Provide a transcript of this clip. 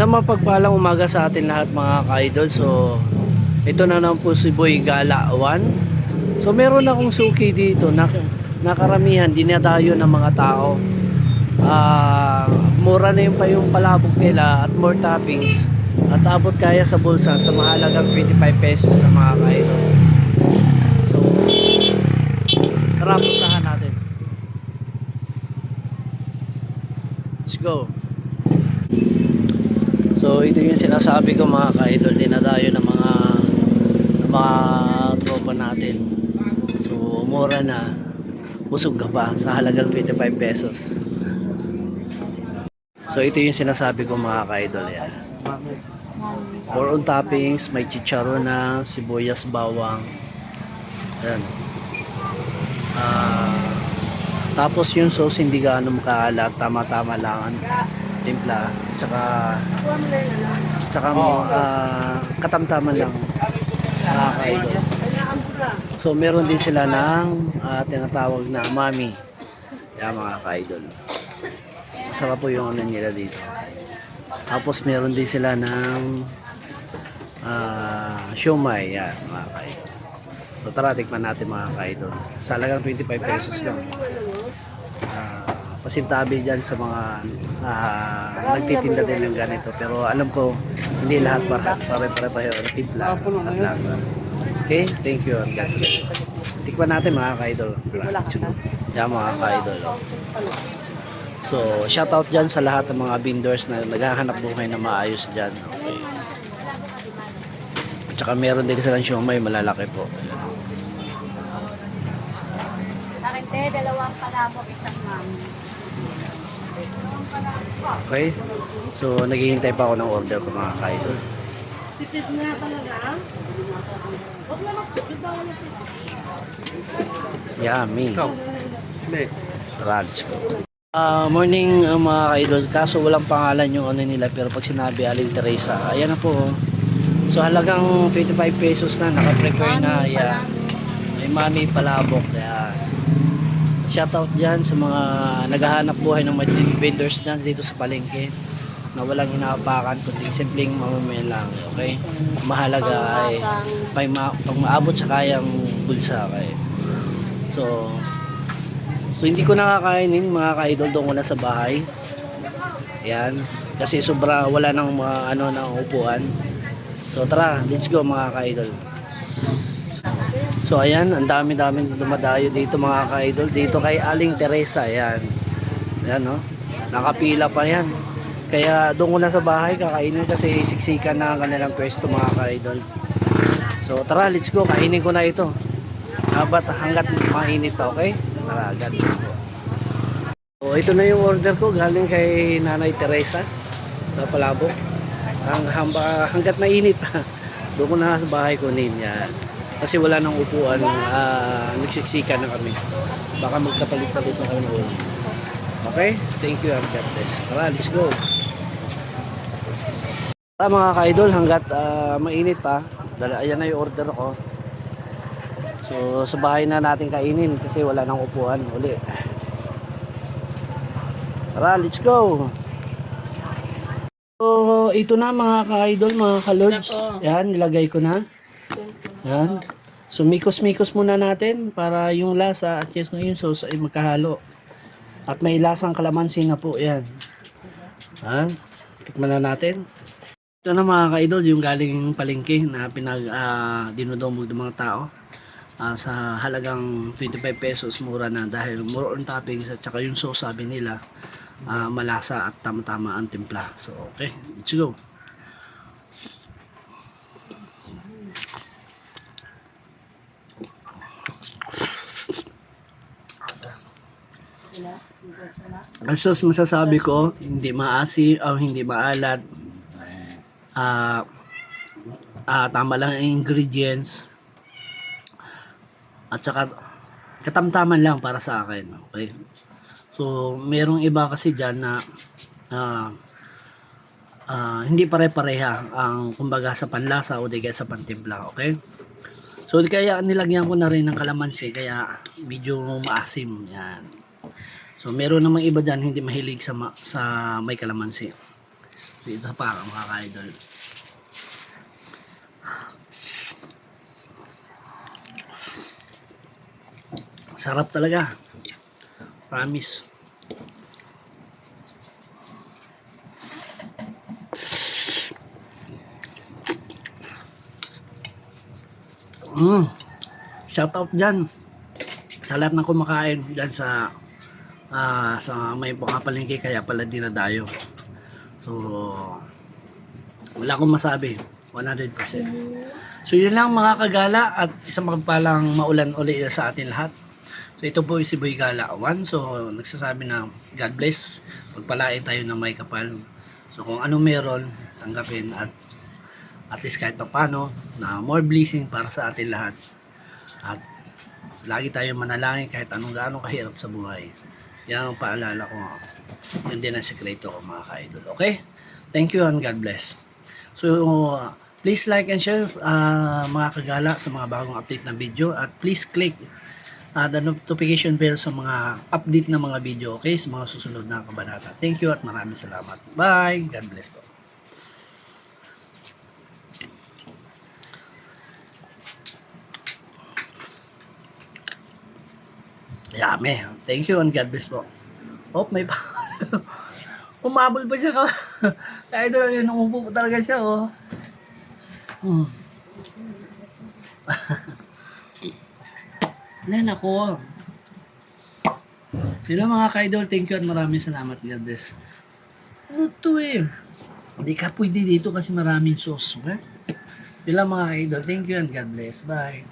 Isang mapagpalang umaga sa atin lahat mga ka-idol. So, ito na naman po si Boy Gala 1. So, meron akong suki dito na nakaramihan, dinadayo ng mga tao. Ah, mura na yung pa yung palabok nila at more toppings. At abot kaya sa bulsa sa mahalagang 25 pesos na mga ka-idol. So, tara puntahan natin. Let's go. So ito yung sinasabi ko mga ka-idol, dinadayo ng mga ng mga tropa natin. So mura na, busog ka pa sa halagang 25 pesos. So ito yung sinasabi ko mga ka-idol yan. More on toppings, may chicharon na, sibuyas, bawang. Ayan. Ah, tapos yung sauce hindi gaano makaalat, tama-tama lang timpla. Tsaka tsaka mo ah, katamtaman lang nakakaidol. So meron din sila ng ah, tinatawag na mami. Yan mga ka-idol. Masarap po yung ano nila dito. Tapos meron din sila ng ah, siomay. Yan mga ka-idol. So tara, tikman natin mga ka-idol. Sa halagang 25 pesos lang. Pasintabi dyan sa mga ah, nagtitinda din ng ganito. Pero alam ko, hindi lahat para pare-pareho ang timpla at lasa. Okay, thank you. and God bless. Tikman natin mga ka-idol. Yan mga ka-idol. So, shoutout dyan sa lahat ng mga vendors na naghahanap buhay na maayos dyan. Okay. At saka meron din silang siomay, malalaki po. Akin te, dalawang palabok, isang mami. Okay? So, naghihintay pa ako ng order ko mga ka-idol. Tipid na talaga? Huwag na magtipid bawal na Yummy. Raj ko. Ah, morning uh, mga ka-idol. Kaso walang pangalan yung ano nila pero pag sinabi Aling Teresa, ayan na po. oh. So halagang 25 pesos na naka-prepare na. Yan. May mami palabok. Yan. Shoutout dyan sa mga naghahanap buhay ng mga vendors dyan dito sa palengke na walang inaapakan kundi simpleng mamamayan lang. Okay? Mahalaga ay pag, ma- pag maabot sa kayang bulsa. Okay? So, So hindi ko nakakainin mga ka-idol doon ko na sa bahay. Yan. Kasi sobra wala nang mga ano na upuan. So tara, let's go mga ka-idol. So ayan, ang dami-daming dumadayo dito mga ka-idol. Dito kay Aling Teresa, ayan. Ayan no. Nakapila pa yan. Kaya doon ko na sa bahay kakainin kasi siksikan na ang kanilang pwesto mga ka-idol. So tara, let's go. Kainin ko na ito. Habat hanggat mainit pa, okay? Tara, God bless po. So, ito na yung order ko galing kay Nanay Teresa sa Palabok. Ang hamba, hanggat mainit pa. Doon ko na sa bahay ko yan. Kasi wala nang upuan, ah, nagsiksikan na kami. Baka magkapalit-palit na kami ng ulo. Okay? Thank you and God bless. Tara, let's go. Tara mga ka-idol, hanggat ah, mainit pa, dala- ayan na yung order ko. So sa bahay na natin kainin kasi wala nang upuan uli. Tara, let's go. So ito na mga ka-idol, mga ka-lords. Yan, nilagay ko na. Yan. So mikos-mikos muna natin para yung lasa at yung sauce ay magkahalo. At may lasang kalamansi na po yan. Ha? Tikman na natin. Ito na mga ka-idol, yung galing palengke na pinag uh, ng mga tao. Ah, sa halagang 25 pesos mura na dahil more on toppings at saka yung sauce sabi nila ah, malasa at tama-tama ang timpla. So okay, let's go. Ang sauce masasabi ko, hindi maasi o hindi maalat. Ah, ah, tama lang ang ingredients at saka katamtaman lang para sa akin. Okay? So, merong iba kasi diyan na ah, ah, hindi pare-pareha ang kumbaga sa panlasa o di kaya sa pantimpla. Okay? So, kaya nilagyan ko na rin ng kalamansi kaya medyo maasim. Yan. So, meron namang iba dyan hindi mahilig sa, ma- sa may kalamansi. Dito pa mga ka-idol. Sarap talaga. Promise. Mm. Shout out dyan. Sa lahat ng kumakain dyan sa ah, sa may pangapalingki kaya pala dinadayo. So, wala akong masabi. 100%. So, yun lang mga kagala at isang magpalang maulan uli sa atin lahat. So, ito po si Boy Gala 1. So, nagsasabi na God bless. Pagpalain tayo ng may kapal. So, kung ano meron, tanggapin at at least kahit pa paano na more blessing para sa atin lahat. At lagi tayo manalangin kahit anong gaano kahirap sa buhay. Yan ang paalala ko. Yun din ang sekreto ko mga ka-idol. Okay? Thank you and God bless. So, please like and share uh, mga kagala sa mga bagong update na video at please click uh, the notification bell sa mga update na mga video, okay? Sa mga susunod na kabanata. Thank you at maraming salamat. Bye! God bless po. Yummy. Thank you and God bless po. Oh, may pa. Umabol pa siya ka. Kaya doon, yun, umupo po talaga siya, oh. Hmm. Nan ako. Sila mga ka-idol, thank you at maraming salamat, God bless. Ano to eh? Hindi ka pwede dito kasi maraming sauce, okay? Sila mga idol, thank you and God bless. Bye.